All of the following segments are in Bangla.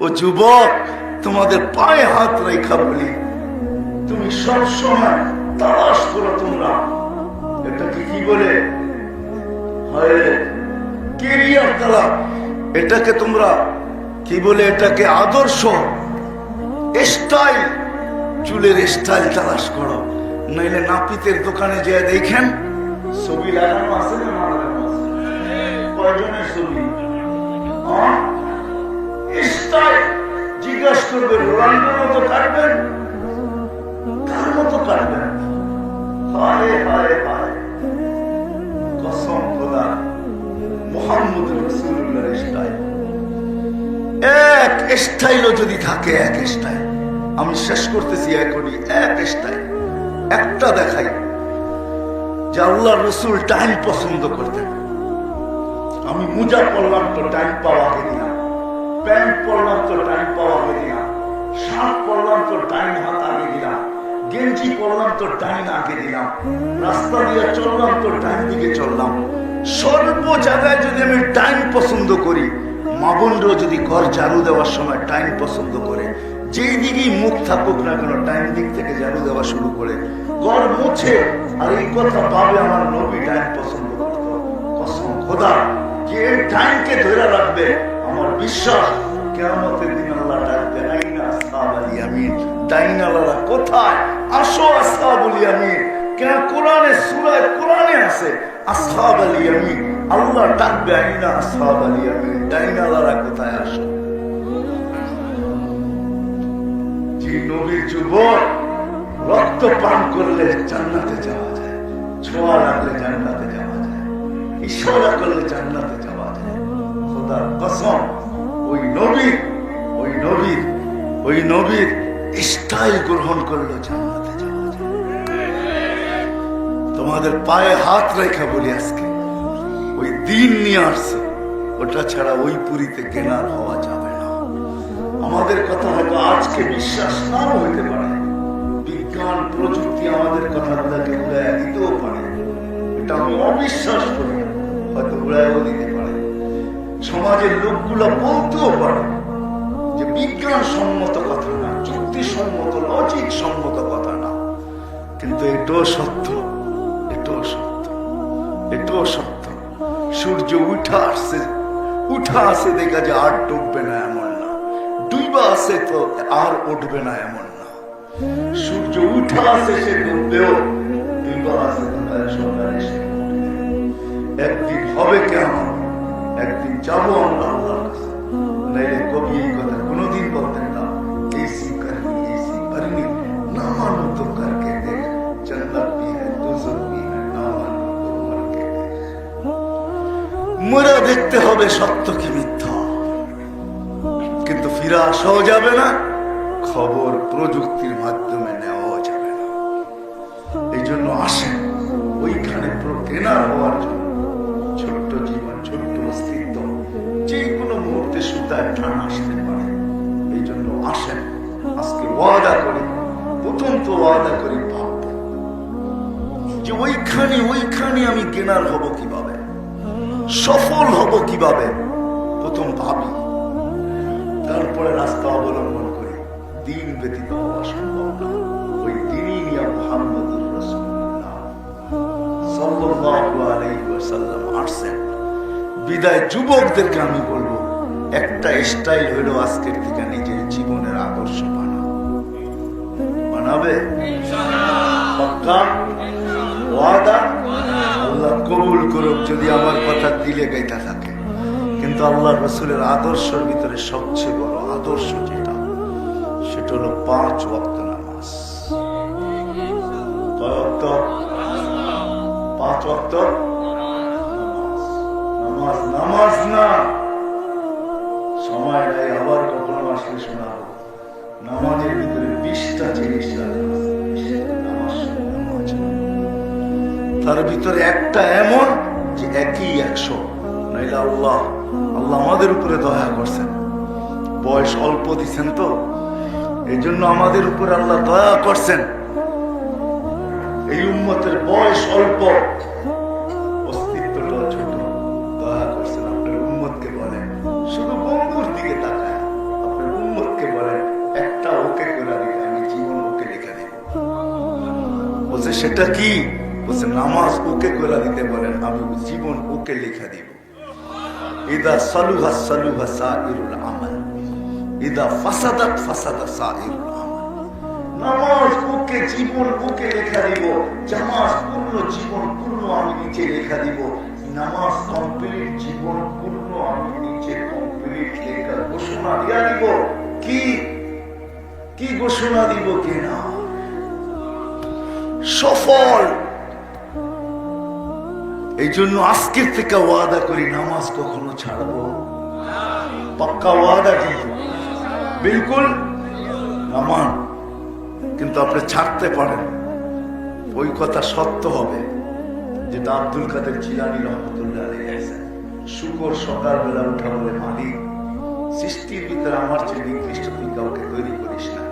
ও যুবক, তোমাদের পায়ে হাত রেখা বলি। তুমি সব সময় তালাশ করো তোমরা। এটাকে কি বলে? কেরিয়ার তালা। এটাকে তোমরা কি বলে? এটাকে আদর্শ, স্টাইল। চুলের স্টাইল তালাশ করো। নাইলে নাপিতের দোকানে যে দেখেন, ছবি লাগানো আছে না কয়জনের ছবি? স্টাইল এক স্টাইলও যদি থাকে, এক স্টাইল আমি শেষ করতেছি এখনই, এক স্টাইল একটা দেখাই, যে আল্লাহ রসুল টাইম পছন্দ করতেন। আমি মোজা পরলাম তো টাইম পাওয়া দিলাম প্যান্ট পরলাম তো টাইম পাওয়া আগে দিলাম, শার্ট পরলাম তো টাইম হাত আগে দিলাম, গেঞ্জি পরলাম তো টাইম আগে দিলাম, রাস্তা দিয়ে চললাম তো টাইম দিকে চললাম। সর্ব জায়গায় যদি আমি টাইম পছন্দ করি, মা বোনরাও যদি ঘর ঝাড়ু দেওয়ার সময় টাইম পছন্দ করে, যেই দিকেই মুখ থাকুক না কেন টাইম দিক থেকে ঝাড়ু দেওয়া শুরু করে। ঘর মুছে, আর এই কথা পাবে আমার নবী টাইম পছন্দ করতো। কসম খোদা যে টাইমকে ধরে রাখবে আমার বিশ্বাস কেমতের দিন আল্লাহ ডাকবে আইনা আসহাব আলী আমিন কোথায়? আসো আসহাব আলী আমিন কেন কোরআনে সূরায় কোরআনে আছে আসহাব আলী আমিন আল্লাহ ডাকবে কোথায়? আসো। নবীর যুবক, রক্ত পান করলে জান্নাতে যাওয়া যায়, ছোঁয়া লাগলে জান্নাতে যাওয়া যায়, ইশারা করলে জান্নাতে খোদার কসম, ওই নবীর ওই নবীর ওই নবীর স্টাইল গ্রহণ করল জান্নাতে যাওয়া তোমাদের পায়ে হাত রেখা বলি আজকে। ওই দিন নিয়ে আসছে, ওটা ছাড়া ওই পুরীতে কেনার হওয়া যাবে না। আমাদের কথা হয়তো আজকে বিশ্বাস নাও হইতে পারে। বিজ্ঞান, প্রযুক্তি আমাদের কথাগুলোকে উড়াইয়া দিতেও পারে। এটা আমি অবিশ্বাস করি। হয়তো উড়াইও দিতে সমাজের লোকগুলো বলতেও পারে যে বিজ্ঞান সম্মত কথা না যুক্তি সম্মত লজিক সম্মত কথা না। কিন্তু এটাও সত্য এটাও সত্য এটাও সত্য। সূর্য উঠা আসছে, উঠা আসে দেখা যায় আর ডুববে না এমন না। ডুইবা আসে তো আর উঠবে না এমন না। সূর্য উঠা আসে, সে ডুববেও ডুইবা আসে তো সকালে সে একদিন হবে কেমন? একদিন যাব আমরা আল্লাহর কাছে। কবি এই কথা কোনোদিন বলতেন না। এই না মানো তো দেখতে হবে সত্য কি মিথ্যা। কিন্তু ফিরে আসাও যাবে না, খবর প্রযুক্তির মাধ্যমে নেওয়া যাবে না। এই জন্য আসেন, ওইখানে কেনা হওয়ার জন্য। ছোট্ট জীবন টান আসতে পারে। এই জন্য আসেন, আজকে ওয়াদা করি প্রথম তো ওয়াদা করি যে ওইখানে ওইখানে আমি কেনার হব কীভাবে? সফল হব কীভাবে? প্রথম ভাবি। তারপরে রাস্তা অবলম্বন করি। দিন ব্যতীত হওয়া সম্ভব না। ওই দিনই নিয়ে আসছেন বিদায় যুবকদেরকে আমি বলব একটা স্টাইল হইল আজকের থেকে নিজের জীবনের আদর্শ বানাও। বানাবে? ওয়াদা? আল্লাহ কবুল করুক যদি আমার কথা দিলে গাইতা থাকে। কিন্তু আল্লাহ রসুলের আদর্শের ভিতরে সবচেয়ে বড় আদর্শ যেটা, সেটা হলো পাঁচ ওয়াক্ত নামাজ। পাঁচ ওয়াক্ত? তার ভিতরে একটা এমন যে একই একশো। নাইলে আল্লাহ আল্লাহ আমাদের উপরে দয়া করছেন। বয়স অল্প দিছেন তো। এই জন্য আমাদের উপরে আল্লাহ দয়া করছেন। এই উম্মতের বয়স অল্প। অস্তিত্বটা ছোট। দয়া করছেন আপনার উম্মতকে শুধু দিকে আপনার একটা ওকে আমি ওকে বলছে, সেটা কি? বলছে নামাজ ওকে করে দিতে বলেন, আমি জীবন ওকে লেখা দিব। ইদা সালুহা সালুহা সাইরুল আমাল। ইদা ফাসাদাত ফাসাদা সাইরুল নামাজ ওকে জীবন ওকে দিব জামাজ পূর্ণ জীবন পূর্ণ আমি নিচে লেখা দিব। নামাজ কমপ্লিট, জীবন পূর্ণ আমি নিচে কমপ্লিট লেখা ঘোষণা দিয়া দিব। কি? কি ঘোষণা দিব কিনা সফল এই জন্য আজকের থেকে ওয়াদা করি নামাজ কখনো ছাড়বো। পাক্কা ওয়াদা কিন্তু। বিলকুল নামান। কিন্তু আপনি ছাড়তে পারেন। ওই কথা সত্য হবে। যেটা আব্দুল কাদের চিলানি রহমতুল্লাহ। শুকর সকালবেলা উঠা বলে মালিক, সৃষ্টির ভিতরে আমার চেয়ে নিকৃষ্ট তুই কাউকে তৈরি করিস না।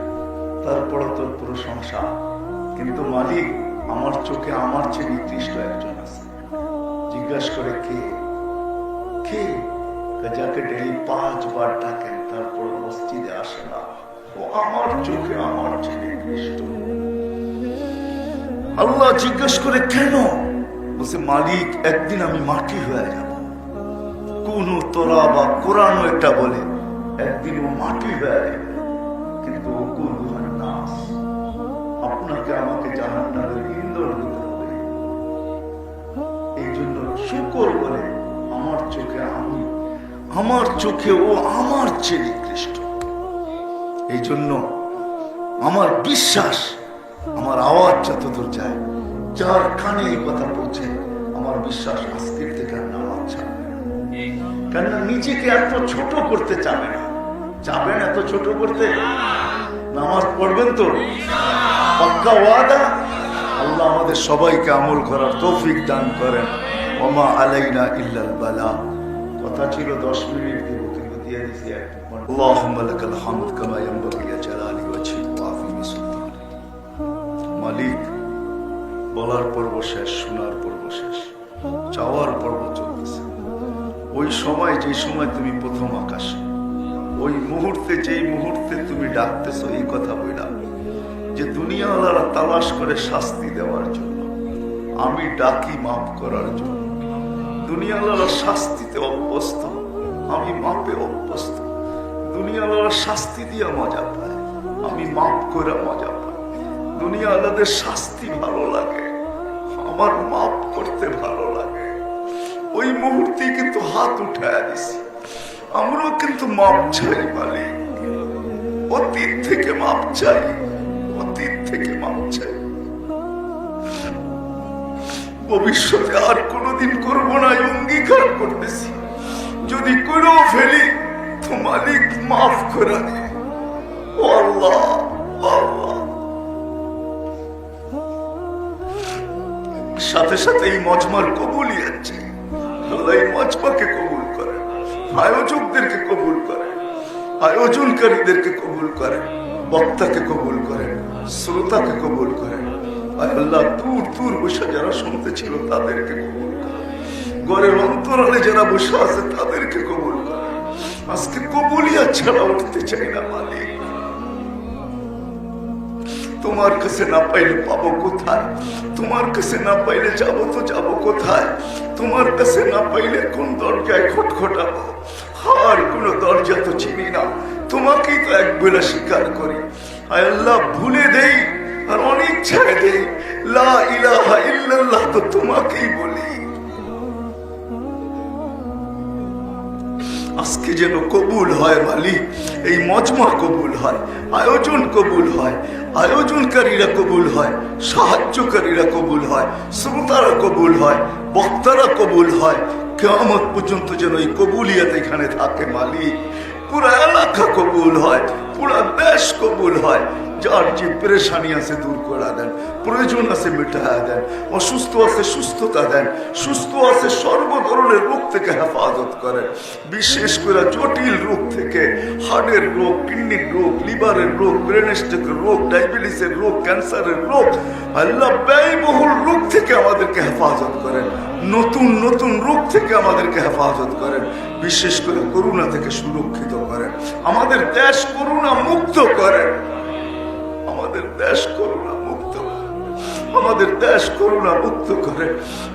তারপরে তোর প্রশংসা। কিন্তু মালিক, আমার চোখে আমার চেয়ে নিকৃষ্ট একজন আছে। জিজ্ঞাসা করে, কে? কে? যাকে ডেলি পাঁচবার ডাকেন, তারপর মসজিদে আসে না। ও আমার চোখে, আমার নিকৃষ্ট আল্লাহ জিজ্ঞেস করে, কেন? বলছে, মালিক, একদিন আমি মাটি হয়ে যাব। কোন তোরা বা কোরআন একটা বলে, একদিন ও মাটি হয়ে যাবে। আমার চোখে ও আমার চেয়ে নিকৃষ্ট। এই জন্য আমার বিশ্বাস, আমার আওয়াজ যতদূর যায়, যার কানে এই কথা পৌঁছে, আমার বিশ্বাস আজকের থেকে আর নামাজ ছাড়বে। কেননা নিজেকে এত ছোট করতে চাবে না। চাবেন এত ছোট করতে? নামাজ পড়বেন তো? পাক্কা ওয়াদা? আল্লাহ আমাদের সবাইকে আমল করার তৌফিক দান করেন। ওমা আলাইনা ইল্লাল বালা। কথা ছিল, দশ মিনিট দিব, কিন্তু দিয়ে দিছি মালিক, বলার পর্ব শেষ, শোনার পর্ব শেষ। চাওয়ার পর্ব চলতেছে। ওই সময় যে সময় তুমি প্রথম আকাশে, ওই মুহূর্তে, যেই মুহূর্তে তুমি ডাকতেছ, এই কথা বইলা, যে দুনিয়াওয়ালারা তালাশ করে শাস্তি দেওয়ার জন্য, আমি ডাকি মাফ করার জন্য। দুনিয়াওয়ালারা শাস্তিতে অভ্যস্ত। আমি মাপে অভ্যস্ত। দুনিয়াওয়ালারা শাস্তি দিয়া মজা পায়। আমি মাপ করে মজা পাই দুনিয়াওয়ালাদের শাস্তি ভালো লাগে। আমার মাপ করতে ভালো লাগে। ওই মুহূর্তে কিন্তু হাত উঠায় দিছি। আমরাও কিন্তু মাপ চাই মালিক। অতীত থেকে মাপ চাই। অতীত থেকে মাপ চাই। ভবিষ্যতে আর কোনোদিন করব না অঙ্গীকার করতেছি। যদি করেও ফেলি, তো মালিক মাফ করে সাথে সাথে এই মজমার কবুলই আছে আল্লাহ এই মজমাকে কবুল করে। আয়োজকদেরকে কবুল করে। আয়োজনকারীদেরকে কবুল করে। বক্তাকে কবুল করে। শ্রোতাকে কবুল করে। আল্লাহ দূর দূর বসে যারা শুনতে ছিল তাদেরকে অন্তরালে যারা বসে আছে তাদেরকে আজকে কবুলিয়া ছাড়া উঠতে চাই না, মালিক। তোমার কাছে না পাইলে পাবো কোথায়? তোমার কাছে না পাইলে যাব তো যাব কোথায়? তোমার কাছে না পাইলে কোন দরজায় খটখটাবো আর কোন দরজা তো চিনি না। তোমাকেই তো এক বেলা স্বীকার করি। আল্লাহ, ভুলে দেই ছেড়ে লা ইলাহা ইল্লাল্লাহ তো তোমাকেই বলি। আজকে যেন কবুল হয় মালিক, এই মজমা কবুল হয়, আয়োজন কবুল হয়, আয়োজনকারীরা কবুল হয়, সাহায্যকারীরা কবুল হয়, শ্রোতারা কবুল হয়, বক্তারা কবুল হয় কেমন পর্যন্ত যেন এই কবুলিয়াত এখানে থাকে মালিক। পুরা এলাকা কবুল হয়, পুরা দেশ কবুল হয় যার যে পেরেশানি আছে দূর করে দেন, প্রয়োজন আছে মেটায়া দেন, অসুস্থ আছে সুস্থতা দেন, সুস্থ আছে সর্ব ধরনের রোগ থেকে হেফাজত করেন। বিশেষ করে জটিল রোগ থেকে হার্টের রোগ, কিডনির রোগ, লিভারের রোগ, ব্রেন স্ট্রোকের রোগ, ডায়াবেটিসের রোগ, ক্যান্সারের রোগ, আল্লাহ ব্যয়বহুল রোগ থেকে আমাদেরকে হেফাজত করেন। নতুন নতুন রোগ থেকে আমাদেরকে হেফাজত করেন। বিশেষ করে করুণা থেকে সুরক্ষিত করেন। আমাদের দেশ করুণা মুক্ত করেন। দেশ করোনা মুক্ত। আমাদের দেশ করোনা মুক্ত করে।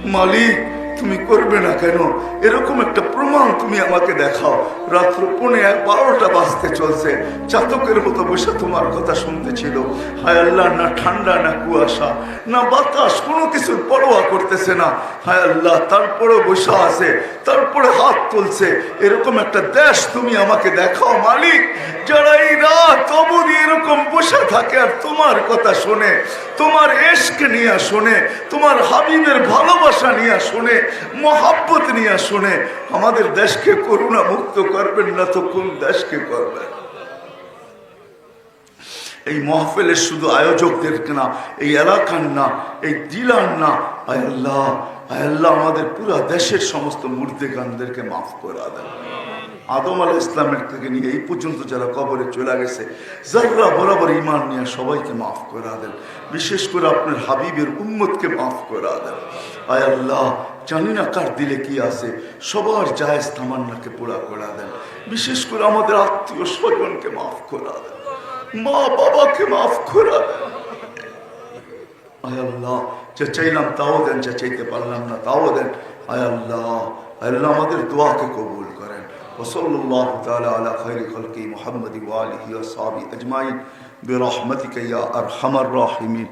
মালিক, তুমি করবে না কেন? এরকম একটা প্রমাণ তুমি আমাকে দেখাও। রাত্র পৌনে বারোটা বাজতে চলছে। চাতকের মতো বসে তোমার কথা শুনতেছিল হায় আল্লাহ, না ঠান্ডা, না কুয়াশা, না বাতাস, কোনো কিছুর পরোয়া করতেছে না। হায় আল্লাহ তারপরে বসে আছে, তারপরে হাত তুলছে। এরকম একটা দেশ তুমি আমাকে দেখাও, মালিক। যারা এই রাত অবধি এরকম বসে থাকে আর তোমার কথা শোনে, তোমার এশকে নিয়ে শোনে, তোমার হাবিবের ভালোবাসা নিয়ে শোনে, মহাব্বত নিয়ে শোনে। আমাদের দেশকে করুণা মুক্ত করবেন না তো কোন দেশকে করবেন? এই মহফেলের শুধু আয়োজকদেরকে না, এই এলাকার না, এই জেলার না আল্লাহ আল্লাহ আমাদের পুরা দেশের সমস্ত মূর্তিগানদেরকে মাফ করে দেন। আদম আল ইসলামের থেকে নিয়ে এই পর্যন্ত যারা কবরে চলে গেছে যারা বরাবর ইমান নিয়ে সবাইকে মাফ করে দেন। বিশেষ করে আপনার হাবিবের উম্মতকে মাফ করে দেন। আয় আল্লাহ, জানি না কার দিলে কি আছে, সবার জায়েজ তামান্নাকে পুরা করে দেন। বিশেষ করে আমাদের আত্মীয় স্বজনকে মাফ করে দেন। মা বাবাকে মাফ করে দেন। আয় আল্লাহ, যা চাইলাম তাও দেন, যা চাইতে পারলাম না তাও দেন। আয় আল্লাহ আয় আল্লাহ, আমাদের দোয়াকে কবুল করেন। وصلى الله تعالى على خير خلقه محمد وآله وصحبه أجمعين برحمتك يا أرحم الراحمين.